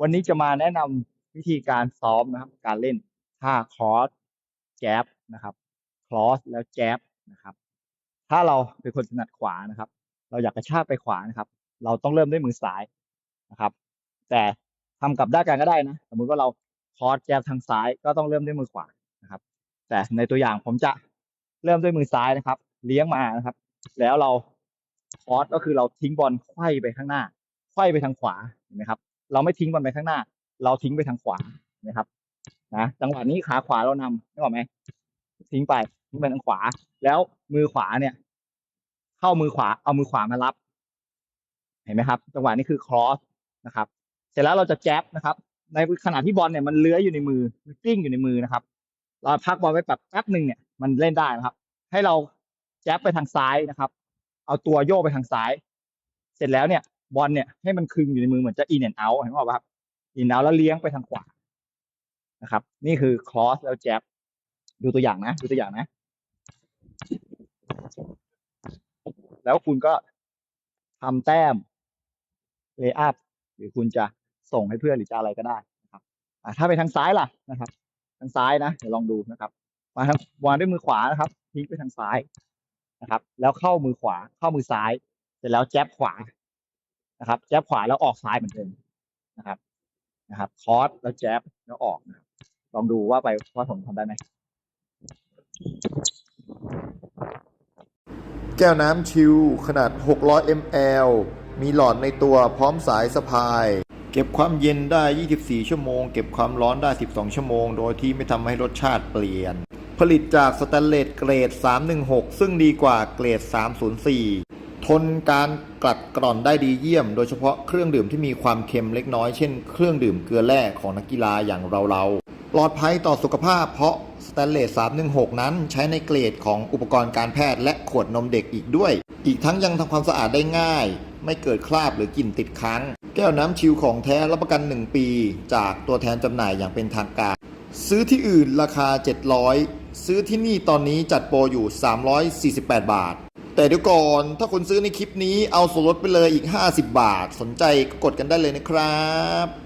วันนี้จะมาแนะนำวิธีการซ้อมนะครับ การเล่นท่าคอร์สแจ๊บนะครับคลอสแล้วแจ๊บนะครับ ถ้าเราเป็นคนถนัดขวานะครับ เราอยากกระชากไปขวานะครับ เราต้องเริ่มด้วยมือซ้ายนะครับ แต่ทำกลับด้านกันก็ได้นะสมมุติว่าเราคอร์สแจ๊บทางซ้ายก็ต้องเริ่มด้วยมือขวานะครับ แต่ในตัวอย่างผมจะเริ่มด้วยมือซ้ายนะครับ เลี้ยงมานะครับ แล้วเราคอร์สก็คือเราทิ้งบอลไขว้ไปข้างหน้าไขว้ไปทางขวาเห็นไหมครับ เราไม่ทิ้งบอลไปข้างหน้า เราทิ้งไปทางขวานะครับนะจังหวะนี้ขาขวาเรานำนึกออกไหมทิ้งไปทิ้งไปทางขวา แล้วมือขวาเนี่ย เข้ามือขวาเอามือขวามารับ เห็นไหมครับ จังหวะนี้คือครอสนะครับ เสร็จแล้วเราจะแจ๊บนะครับ ในขณะที่บอลเนี่ยมันเลื้อยอยู่ในมือมันกลิ้งอยู่ในมือนะครับ เราพักบอลไว้แบบแป๊บหนึ่งเนี่ยมันเล่นได้นะครับ ให้เราแจ๊บไปทางซ้ายนะครับ เอาตัวโยกไปทางซ้าย เสร็จแล้วเนี่ย บอลเนี่ยให้มันคึงอยู่ในมือเหมือนจะอินแอนเอาเห็นไหมครับอินเอาแล้วเลี้ยงไปทางขวานะครับ นี่คือครอสแล้วแจ๊บดูตัวอย่างนะ ดูตัวอย่างนะ แล้วคุณก็ทำแต้มเลย์อัพหรือคุณจะส่งให้เพื่อนหรือจะอะไรก็ได้นะครับถ้าไปทางซ้ายล่ะนะครับ ทางซ้ายนะเดี๋ยวลองดูนะครับมาทางวางด้วยมือขวานะครับทิ้งไปทางซ้ายนะครับ แล้วเข้ามือขวาเข้ามือซ้าย เสร็จแล้วแจ๊บขวา นะครับแจ๊บขวาแล้วออกซ้ายเหมือนเดิมนะครับนะครับ คอร์สแล้วแจ๊บแล้วออกนะครับลองดูว่าไปว่าผมทำได้ไหมแก้วน้ำชิลขนาด 600 ml มีหลอดในตัวพร้อมสายสะพาย เก็บความเย็นได้ 24 ชั่วโมง เก็บความร้อนได้ 12 ชั่วโมง โดยที่ไม่ทำให้รสชาติเปลี่ยน ผลิตจากสแตนเลสเกรด 316 ซึ่งดีกว่าเกรด 304 ทนการกลัดกร่อนได้ดีเยี่ยม โดยเฉพาะเครื่องดื่มที่มีความเค็มเล็กน้อย เช่นเครื่องดื่มเกลือแร่ของนักกีฬาอย่างเราๆ ปลอดภัยต่อสุขภาพเพราะสแตนเลส 316 นั้นใช้ในเกรดของอุปกรณ์การแพทย์และขวดนมเด็กอีกด้วย อีกทั้งยังทำความสะอาดได้ง่าย ไม่เกิดคราบหรือกลิ่นติดค้าง แก้วน้ำชิลของแท้รับประกัน 1 ปี จากตัวแทนจำหน่ายอย่างเป็นทางการ ซื้อที่อื่นราคา 700 ซื้อที่นี่ตอนนี้จัดโปรอยู่ 348 บาท แต่เดี๋ยวก่อนถ้าคนซื้อในคลิปนี้เอาส่วนลดไปเลยอีก 50 บาท สนใจก็กดกันได้เลยนะครับ